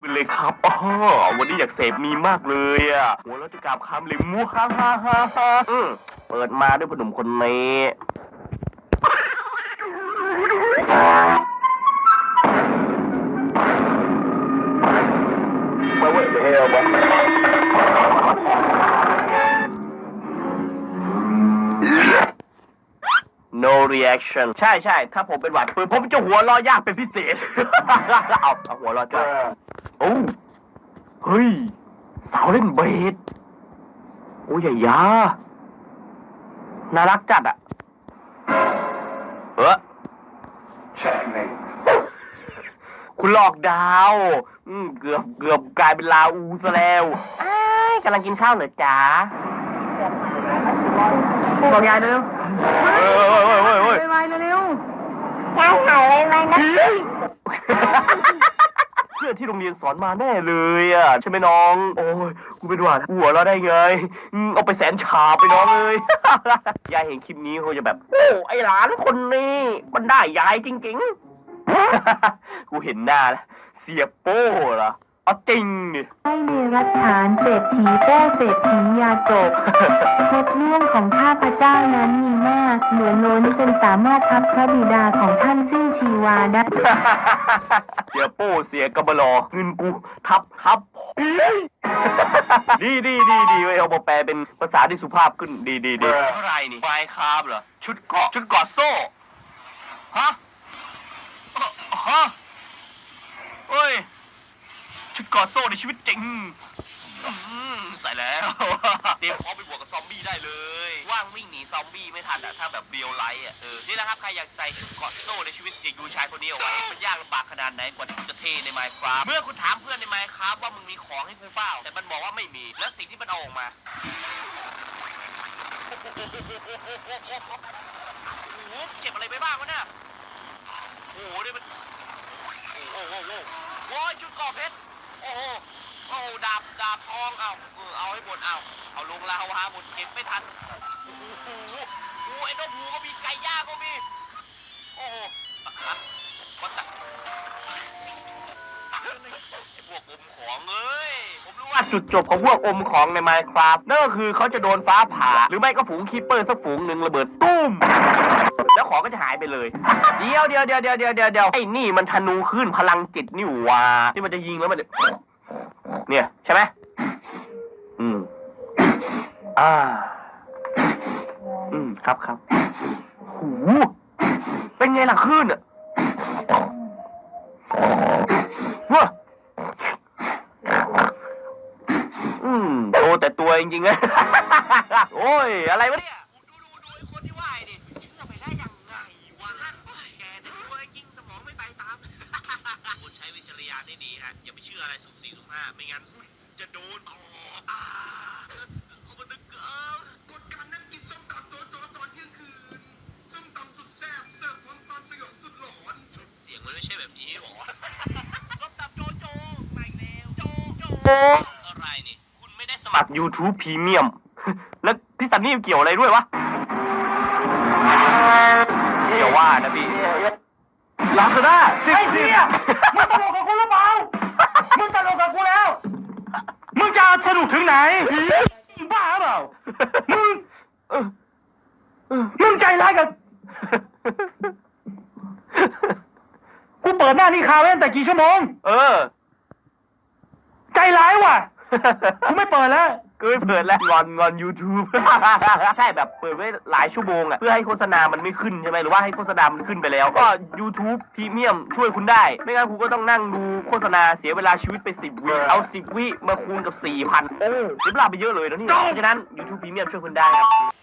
ไปเลยครับอ๋อวันนี้อยากเสพมีมากเลยอะหัวเราจะกราบคำเลยมูฮ่าฮ่าฮ่าฮ่าอืมเปิดมาด้วยพนุ่มคนนี้มาเว้ยเฮลบอ no reaction ใช่ใช่ถ้าผมเป็นหวัดปืนผมจะหัวเรอยากเป็นพิเศษ เอาเอาหัวเรอจ้อย โอ้เฮ้ย สาวเล่นเบสโอ้ยอย่ายาน่ารักจัดอะเออ Checkmate. คุณหลอกดาว อืมเกือบเกือบกลายเป็นลาอูซะแล้วอ้ายกำลังกินข้าวเหรอจ๊ะบอกยายเร็วเฮ้ยเฮ้ยเฮ้ยเฮ้ยเฮ้ยไวๆเร็วยายหายไวๆนะเพื่อน ที่โรงเรียนสอนมาแน่เลยอะใช่ไหมน้อง โอ้ยกูเป็นหวัดหัวเราะได้ไงอืมเอาไปแสนฉาบไปน้องเลย ยายเห็นคลิปนี้เขาจะแบบ โอ้ไอหลานคนนี้ มันได้ยายจริงๆ กูเห็นหน้าแล้วเสียโป้เหรอเอาจริงดิให้เนรัจฉานเศรษฐีแก้เศรษฐียาจกเพชรเรื่องของข้าพเจ้านั้นมี มาก เหลือล้นจนสามารถทับพระบิดาของท่านสิ้นชีวาได้เสียโป้เสียกระบลอเงินกู ทับทับดีดีดีดีเว้ยเอามาแปลเป็นภาษาที่สุภาพขึ้นดีดีดีอะไรนี่ไฟคาร์บเหรอ ชุดเกาะชุดเกาะโซ่ ฮะเอ่อฮะเฮ้ย ชุดเกาะโซ่ในชีวิตจริงอื้อหือ ใส่แล้ว เตรียมพร้อมไปบวกกับซอมบี้ได้เลย ว่างวิ่งหนีซอมบี้ไม่ทันอะถ้าแบบเรียวไลท์อะเออ นี่นะครับ ใครอยากใส่เกาะโซ่ในชีวิตจริงดูชายคนนี้เอาไว้มันยากลำบากขนาดไหนกว่าที่คุณจะเท่ในไมค์ครับเมื่อคุณถามเพื่อนในไมค์ครับว่ามึงมีของให้กูเปล่า แต่มันบอกว่าไม่มี แล้วสิ่งที่มันเอาออกมา โอ้โหเจ็บอะไรไปบ้างวะเนี่ยโอ้โหนี่มัน โอ้โหโอ้โหโอ้โหโอ้ยจุดก่อเพชร โอ้โห โอ้ดาบดาบทองเอาเออเอาให้หมดเอาเอาลงลาวาหมดเก็บไม่ทันโอ้โหโอ้โหโอ้โหไอ้นกหูก็มีไก่ย่างก็มีโอ้โหวัดตะไอ้พวกอมของเอ้ยผมรู้ว่าจุดจบของพวกอมของใน Minecraft นั่นก็คือเขาจะโดนฟ้าผ่า หรือไม่ก็ฝูงคีปเปอร์สักฝูงหนึ่งระเบิดตุ้มแล้วของก็จะหายไปเลย เดี๋ยวเดี๋ยวเดี๋ยวเดี๋ยวเดี๋ยวเดี๋ยวเดียวไอ้นี่มันธนูขึ้นพลังจิตนี่หว่าที่มันจะยิงแล้วมันจะ เนี่ย ใช่ไหมอืม อ่า อืม ครับครับหูเป็นไงล่ะขึ้นอะว้าอืม โตแต่ตัวจริงๆอะโอ้ย อะไรวะเนี่ย ดูดูดูไอ้คนที่ว่ายดิเชื่อไปได้ยังไงวะโอ้ยแกแต่ตัวจริงสมองไม่ไปตาม คุณใช้วิจารณญาณให้ดีฮะ อย่าไปเชื่ออะไรสุ่มสี่สุ่มห้าไม่งั้นคุณจะโดนต่ออ่าเอามาดึกเกินกดการนั่งกินส้มตำโจ๊ะโจ๊ะตอนเที่ยงคืนส้มตำสุดแซ่บเสิร์ฟพร้อมความสยองสุดหลอนเสียงมันไม่ใช่แบบนี้หรอรบตับโจโจมาอีกแล้วโจโจอะไรนี่คุณไม่ได้สมัคร YouTube Premium แล้วพี่ซันนี่เกี่ยวอะไรด้วยวะเดี๋ยวว่านะพี่ลาซาด้าสิบไอ้สิเหี้บยมึงตลกกับกูหรือเปล่ามึงตล กกับกูแล้ว มึงจะเอาสนุกถึงไหนมึงบ้าเปล่า มึงเออเออมึงใจร้ายกับ กูเปิดหน้านี่คาไว้ตั้งแต่กี่ชั่วโมง เออ ใจร้ายว่ะ กูไม่เปิดแล้ว ก็ไม่เปิดแล้วงอนงอน YouTube ใช่แบบเปิดไว้หลายชั่วโมงอะเพื่อให้โฆษณามันไม่ขึ้นใช่ไหมหรือว่าให้โฆษณามันขึ้นไปแล้ว ก็ YouTube พรีเมียมช่วยคุณได้ ไม่งั้นคุณก็ต้องนั่งดูโฆษณาเสียเวลาชีวิตไป 10 วิเอา 10 วิมาคูณกับ 4,000โอ้เสียเวลาไปเยอะเลยนะนี่เพราะฉะนั้น YouTube พรีเมียมช่วยคุณได้ครับ